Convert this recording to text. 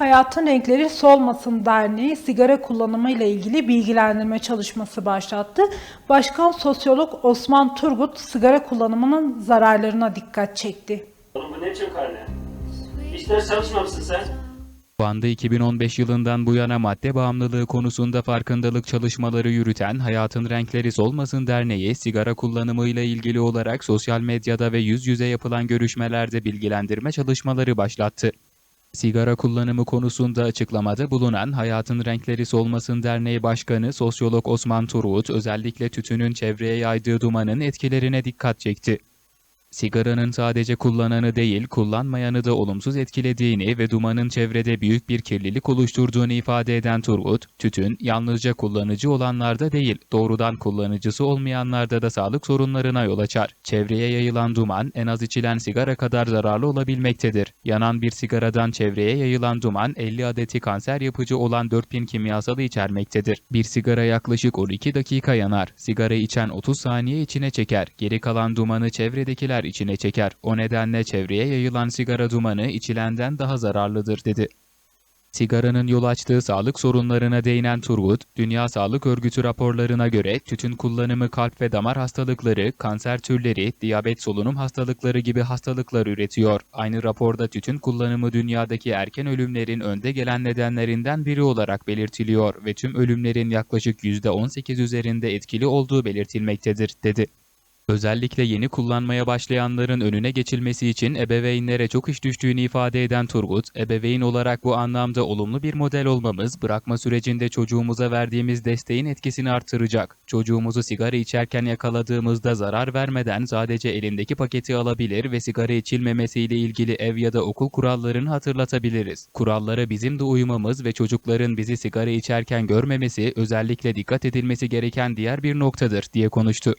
Hayatın Renkleri Solmasın Derneği sigara kullanımı ile ilgili bilgilendirme çalışması başlattı. Başkan sosyolog Osman Turgut sigara kullanımının zararlarına dikkat çekti. Oğlum bu ne biçim karne? Hiç ders çalışmamışsın sen. Van'da 2015 yılından bu yana madde bağımlılığı konusunda farkındalık çalışmaları yürüten Hayatın Renkleri Solmasın Derneği, sigara kullanımıyla ilgili olarak sosyal medyada ve yüz yüze yapılan görüşmelerde bilgilendirme çalışmaları başlattı. Sigara kullanımı konusunda açıklamada bulunan Hayatın Renkleri Solmasın Derneği Başkanı Sosyolog Osman Turut, özellikle tütünün çevreye yaydığı dumanın etkilerine dikkat çekti. Sigaranın sadece kullananı değil, kullanmayanı da olumsuz etkilediğini ve dumanın çevrede büyük bir kirlilik oluşturduğunu ifade eden Turgut, tütün yalnızca kullanıcı olanlarda değil, doğrudan kullanıcısı olmayanlarda da sağlık sorunlarına yol açar. Çevreye yayılan duman en az içilen sigara kadar zararlı olabilmektedir. Yanan bir sigaradan çevreye yayılan duman 50 adeti kanser yapıcı olan 4000 kimyasalı içermektedir. Bir sigara yaklaşık 12 dakika yanar. Sigara içen 30 saniye içine çeker. Geri kalan dumanı çevredekiler içine çeker. O nedenle çevreye yayılan sigara dumanı içilenden daha zararlıdır dedi. Sigaranın yol açtığı sağlık sorunlarına değinen Turgut, Dünya Sağlık Örgütü raporlarına göre tütün kullanımı kalp ve damar hastalıkları, kanser türleri, diyabet solunum hastalıkları gibi hastalıklar üretiyor. Aynı raporda tütün kullanımı dünyadaki erken ölümlerin önde gelen nedenlerinden biri olarak belirtiliyor ve tüm ölümlerin yaklaşık %18 üzerinde etkili olduğu belirtilmektedir, dedi. Özellikle yeni kullanmaya başlayanların önüne geçilmesi için ebeveynlere çok iş düştüğünü ifade eden Turgut, ebeveyn olarak bu anlamda olumlu bir model olmamız, bırakma sürecinde çocuğumuza verdiğimiz desteğin etkisini artıracak. Çocuğumuzu sigara içerken yakaladığımızda zarar vermeden sadece elindeki paketi alabilir ve sigara içilmemesiyle ilgili ev ya da okul kurallarını hatırlatabiliriz. Kurallara bizim de uymamız ve çocukların bizi sigara içerken görmemesi özellikle dikkat edilmesi gereken diğer bir noktadır diye konuştu.